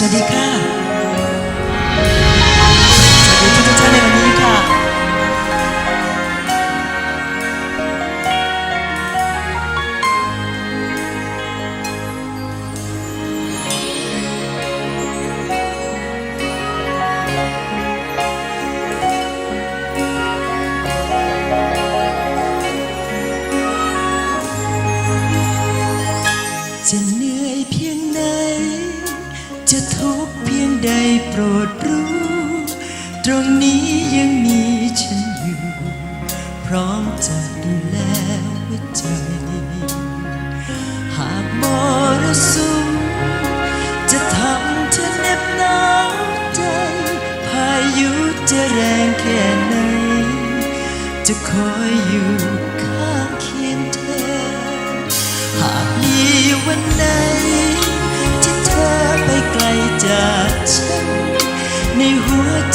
สวั กข์เพียงใดโปรดรู้ ตรงนี้ยังมีฉันอยู่ พร้อมจะดูแลหัวใจ หากมรสุมจะทำเธอเหน็บหนาวใจ พายุจะแรงแค่ไหนจะคอยอยู่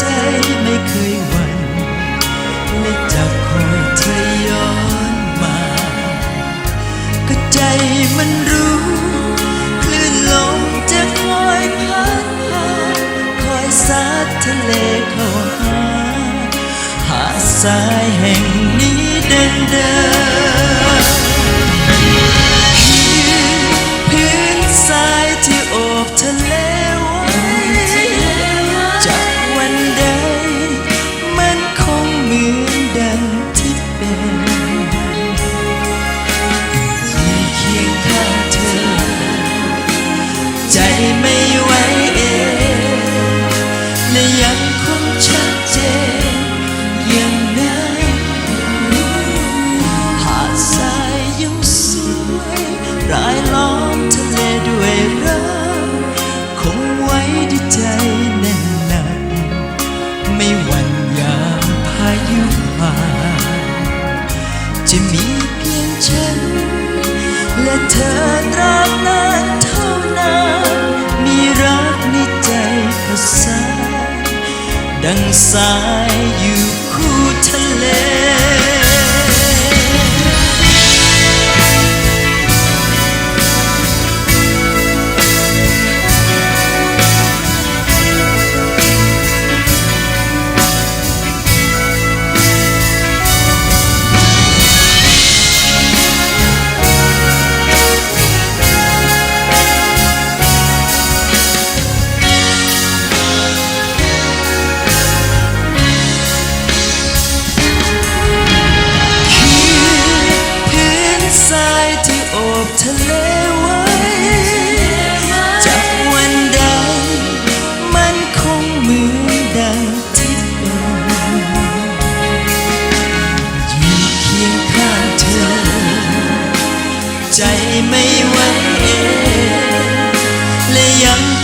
ใจไม่เคยหวั่นและจะคอยเธอย้อนมา ก็ใจมันรู้คลื่นลมจะคอยพัดพาคอยซัดทะเลเข้าหาหาดทราย จะมีเพียงฉัน และเธอตราบนานเท่านานมีรักในใจประสาดังสายอยู่ ทะเลไว้จากวันใดมันคงเหมือนดังที่เป็นอยู่เคียงข้างเธอ ใจไม่ไหวเองและยัง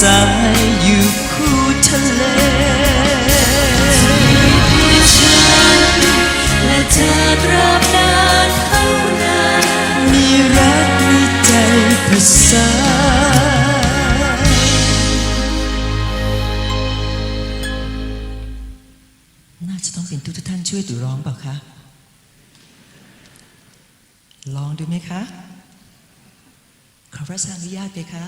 สายอยู่คู่ทะเลและเธอตราบนานเท่านานมีรักในใจประสาน่าจะต้องเป็นทุกท่านช่วยดูร้องเปล่าคะลองดูไหมคะ ขอพระราชอนุญาตไหมคะ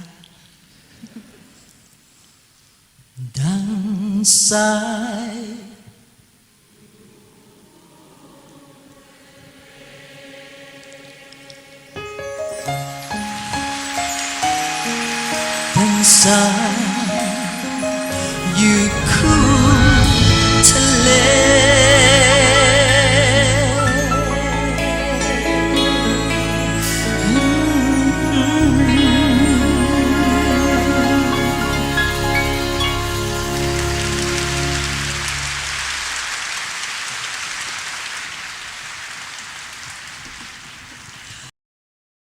ดังสายดังสายอยู่